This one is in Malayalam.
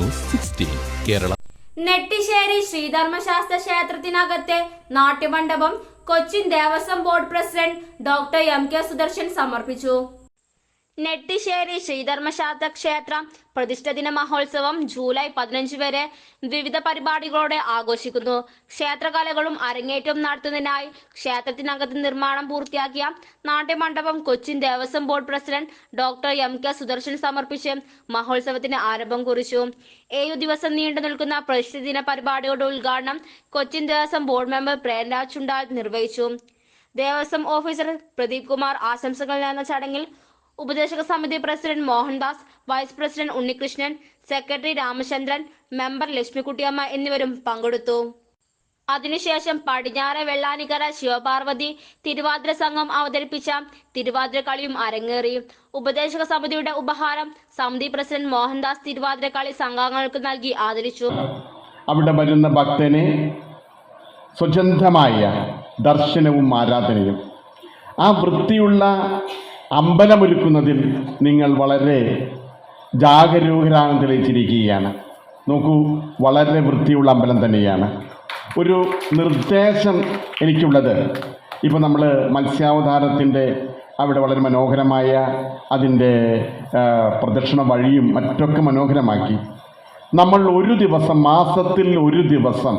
News sixteen Kerala. നെട്ടിശ്ശേരി ശ്രീധർമ്മശാസ്ത്ര ക്ഷേത്രത്തിനകത്തെ നാട്യമണ്ഡപം Cochin Devaswom board president doctor M K Sudarshan സമർപ്പിച്ചു. നെട്ടിശ്ശേരി ശ്രീധർമ്മശാസ്ത്ര ക്ഷേത്രം പ്രതിഷ്ഠ ദിന മഹോത്സവം ജൂലൈ പതിനഞ്ച് വരെ വിവിധ പരിപാടികളോടെ ആഘോഷിക്കുന്നു. ക്ഷേത്രകലകളും അരങ്ങേറ്റവും നടത്തുന്നതിനായി ക്ഷേത്രത്തിനകത്ത് നിർമ്മാണം പൂർത്തിയാക്കിയ നാട്യമണ്ഡപം Cochin Devaswom board president doctor M K Sudarshan സമർപ്പിച്ച് മഹോത്സവത്തിന് ആരംഭം കുറിച്ചു. ഏഴു ദിവസം നീണ്ടു നിൽക്കുന്ന പ്രതിഷ്ഠ ദിന പരിപാടിയുടെ ഉദ്ഘാടനം കൊച്ചിൻ ദേവസ്വം ബോർഡ് മെമ്പർ പ്രേംരാജ് ചുണ്ടാൽ നിർവഹിച്ചു. ദേവസ്വം ഓഫീസർ പ്രദീപ് കുമാർ ആശംസകൾ നേർന്ന ചടങ്ങിൽ ഉപദേശക സമിതി president Mohandas vice president Unnikrishnan secretary Ramachandran member Lakshmikuttyamma എന്നിവരും പങ്കെടുത്തു. അതിനുശേഷം പടിഞ്ഞാറെ വെള്ളാനിക്കര ശിവപാർവതി തിരുവാതിര സംഘം അവതരിപ്പിച്ച തിരുവാതിര കളിയും അരങ്ങേറി. ഉപദേശക സമിതിയുടെ ഉപഹാരം സമിതി പ്രസിഡന്റ് മോഹൻദാസ് തിരുവാതിര കളി സംഘാംഗങ്ങൾക്ക് നൽകി ആദരിച്ചു. അവിടെ വരുന്ന ഭക്തന് സ്വച്ഛന്തമായ ദർശനവും ആരാധനയും ആ വൃത്തിയുള്ള അമ്പലമൊരുക്കുന്നതിൽ നിങ്ങൾ വളരെ ജാഗരൂകരാണെന്ന് തെളിയിച്ചിരിക്കുകയാണ്. നോക്കൂ വളരെ വൃത്തിയുള്ള അമ്പലം തന്നെയാണ്. ഒരു നിർദ്ദേശം എനിക്കുള്ളത്. ഇപ്പോൾ നമ്മൾ മത്സ്യാവതാരത്തിന്റെ അവിടെ വളരെ മനോഹരമായ അതിന്റെ പ്രദക്ഷിണ വഴിയും മറ്റൊക്കെ മനോഹരമാക്കി. നമ്മൾ ഒരു ദിവസം മാസത്തിൽ ഒരു ദിവസം